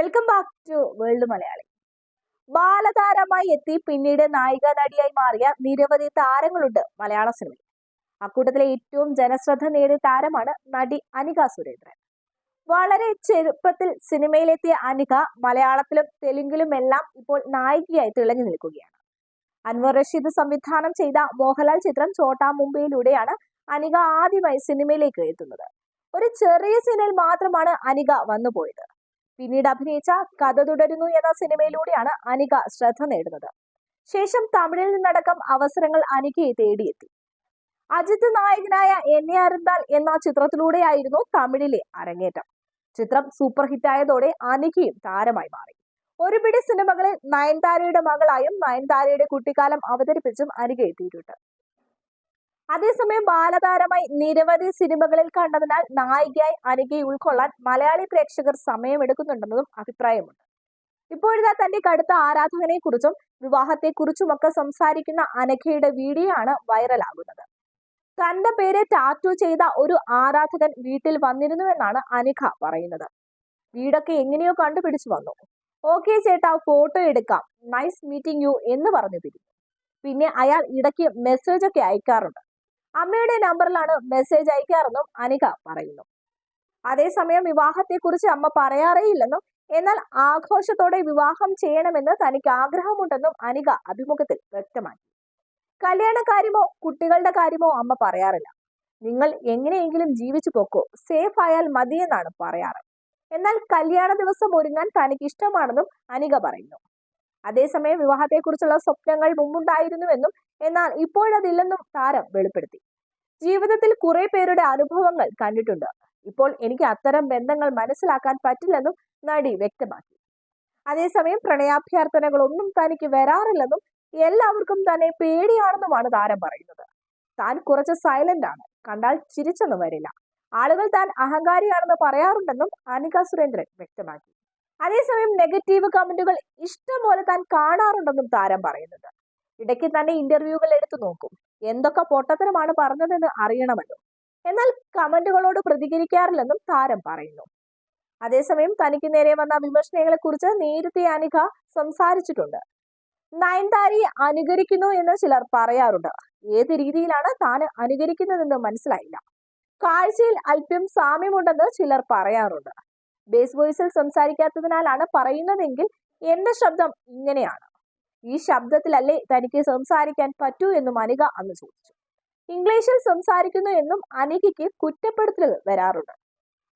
Welcome back to world Malayali ബാലതാരമായി എത്തി പിന്നീട് നായിക നടിയായി മാറിയ നിരവധി താരങ്ങളുണ്ട് മലയാള സിനിമയിൽ. അക്കൂട്ടത്തിലെ ഏറ്റവും ജനശ്രദ്ധ നേടിയ താരമാണ് നടി അനിക സുരേന്ദ്രൻ. വളരെ ചെറുപ്പത്തിൽ സിനിമയിലെത്തിയ അനിക മലയാളത്തിലും തെലുങ്കിലും എല്ലാം ഇപ്പോൾ നായികയായി തിളങ്ങി നിൽക്കുകയാണ്. അൻവർ റഷീദ് സംവിധാനം ചെയ്ത മോഹൻലാൽ ചിത്രം ചോട്ടാ മുംബൈയിലൂടെയാണ് അനിക ആദ്യമായി സിനിമയിലേക്ക് എത്തുന്നത്. ഒരു ചെറിയ സിനിമയിൽ മാത്രമാണ് അനിക വന്നുപോയത്. പിന്നീട് അഭിനയിച്ച കഥ തുടരുന്നു എന്ന സിനിമയിലൂടെയാണ് അനിക ശ്രദ്ധ നേടുന്നത്. ശേഷം തമിഴിൽ നിന്നടക്കം അവസരങ്ങൾ അനികയെ തേടിയെത്തി. അജിത് നായകനായ എന്നെ അരുന്താൽ എന്ന ചിത്രത്തിലൂടെയായിരുന്നു തമിഴിലെ അരങ്ങേറ്റം. ചിത്രം സൂപ്പർ ഹിറ്റായതോടെ അനികയും താരമായി മാറി. ഒരുപിടി സിനിമകളിൽ നയൻതാരയുടെ മകളായും നയൻതാരയുടെ കുട്ടിക്കാലം അവതരിപ്പിച്ചും അനിക എത്തിയിട്ടുണ്ട്. അതേസമയം ബാലതാരമായി നിരവധി സിനിമകളിൽ കണ്ടതിനാൽ നായികയായി അനുകെ ഉൾക്കൊള്ളാൻ മലയാളി പ്രേക്ഷകർ സമയമെടുക്കുന്നുണ്ടെന്നതും അഭിപ്രായമുണ്ട്. ഇപ്പോഴിതാ തന്റെ കടുത്ത ആരാധകനെ കുറിച്ചും വിവാഹത്തെക്കുറിച്ചുമൊക്കെ സംസാരിക്കുന്ന അനഘയുടെ വീഡിയോ ആണ് വൈറലാകുന്നത്. തന്റെ പേര് ടാറ്റു ചെയ്ത ഒരു ആരാധകൻ വീട്ടിൽ വന്നിരുന്നുവെന്നാണ് അനിഖ പറയുന്നത്. വീടൊക്കെ എങ്ങനെയോ കണ്ടുപിടിച്ചു വന്നു. ഓക്കെ ചേട്ടാ ഫോട്ടോ എടുക്കാം. നൈസ് മീറ്റിംഗ് യു എന്ന് പറഞ്ഞു പിരിഞ്ഞു പിന്നെ അയാൾ ഇടയ്ക്ക് മെസ്സേജ് ഒക്കെ അയക്കാറുണ്ട്. അമ്മയുടെ നമ്പറിലാണ് മെസ്സേജ് അയക്കാറെന്നും അനിക പറയുന്നു. അതേസമയം വിവാഹത്തെക്കുറിച്ച് അമ്മ പറയാറേയില്ലെന്നും എന്നാൽ ആഘോഷത്തോടെ വിവാഹം ചെയ്യണമെന്ന് തനിക്ക് ആഗ്രഹമുണ്ടെന്നും അനിക അഭിമുഖത്തിൽ വ്യക്തമാക്കി. കല്യാണ കാര്യമോ കുട്ടികളുടെ കാര്യമോ അമ്മ പറയാറില്ല. നിങ്ങൾ എങ്ങനെയെങ്കിലും ജീവിച്ചു പോക്കോ സേഫ് ആയാൽ മതിയെന്നാണ് പറയാറ്. എന്നാൽ കല്യാണ ദിവസം ഒരുങ്ങാൻ തനിക്ക് ഇഷ്ടമാണെന്നും അനിക പറയുന്നു. അതേസമയം വിവാഹത്തെക്കുറിച്ചുള്ള സ്വപ്നങ്ങൾ മുമ്പുണ്ടായിരുന്നുവെന്നും എന്നാൽ ഇപ്പോഴതില്ലെന്നും താരം വെളിപ്പെടുത്തി. ജീവിതത്തിൽ കുറെ പേരുടെ അനുഭവങ്ങൾ കണ്ടിട്ടുണ്ട്. ഇപ്പോൾ എനിക്ക് അത്തരം ബന്ധങ്ങൾ മനസ്സിലാക്കാൻ പറ്റില്ലെന്നും നടി വ്യക്തമാക്കി. അതേസമയം പ്രണയാഭ്യർത്ഥനകളൊന്നും തനിക്ക് വരാറില്ലെന്നും എല്ലാവർക്കും തന്നെ പേടിയാണെന്നുമാണ് താരം പറയുന്നത്. താൻ കുറച്ച് സൈലന്റ് ആണ്. കണ്ടാൽ ചിരിച്ചൊന്നും വരില്ല. ആളുകൾ താൻ അഹങ്കാരിയാണെന്ന് പറയാറുണ്ടെന്നും അനിക സുരേന്ദ്രൻ വ്യക്തമാക്കി. അതേസമയം നെഗറ്റീവ് കമന്റുകൾ ഇഷ്ടംപോലെ താൻ കാണാറുണ്ടെന്നും താരം പറയുന്നുണ്ട്. ഇടയ്ക്ക് തന്നെ ഇന്റർവ്യൂകൾ എടുത്തു നോക്കും. എന്തൊക്കെ പൊട്ടത്തരമാണ് പറഞ്ഞതെന്ന് അറിയണമല്ലോ. എന്നാൽ കമന്റുകളോട് പ്രതികരിക്കാറില്ലെന്നും താരം പറയുന്നു. അതേസമയം തനിക്ക് നേരെ വന്ന വിമർശനങ്ങളെ കുറിച്ച് നേരത്തെ അനിക സംസാരിച്ചിട്ടുണ്ട്. നയൻതാരയെ അനുകരിക്കുന്നു എന്ന് ചിലർ പറയാറുണ്ട്. ഏത് രീതിയിലാണ് താൻ അനുകരിക്കുന്നതെന്ന് മനസ്സിലായില്ല. കാഴ്ചയിൽ അല്പം സാമ്യമുണ്ടെന്ന് ചിലർ പറയാറുണ്ട്. ബേസ് വോയിസിൽ സംസാരിക്കാത്തതിനാലാണ് പറയുന്നതെങ്കിൽ എന്റെ ശബ്ദം ഇങ്ങനെയാണ്. ഈ ശബ്ദത്തിലല്ലേ തനിക്ക് സംസാരിക്കാൻ പറ്റൂ എന്നും അനിക അന്ന് ചോദിച്ചു. ഇംഗ്ലീഷിൽ സംസാരിക്കുന്നു എന്നും അനികയ്ക്ക് കുറ്റപ്പെടുത്തൽ വരാറുണ്ട്.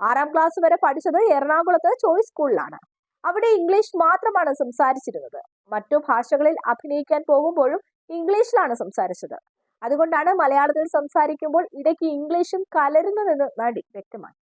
ആറാം ക്ലാസ് വരെ പഠിച്ചത് എറണാകുളത്ത് ചോയ്സ് സ്കൂളിലാണ്. അവിടെ ഇംഗ്ലീഷ് മാത്രമാണ് സംസാരിച്ചിരുന്നത്. മറ്റു ഭാഷകളിൽ അഭിനയിക്കാൻ പോകുമ്പോഴും ഇംഗ്ലീഷിലാണ് സംസാരിച്ചത്. അതുകൊണ്ടാണ് മലയാളത്തിൽ സംസാരിക്കുമ്പോൾ ഇടയ്ക്ക് ഇംഗ്ലീഷും കലരുന്നതെന്ന് നടി വ്യക്തമാക്കി.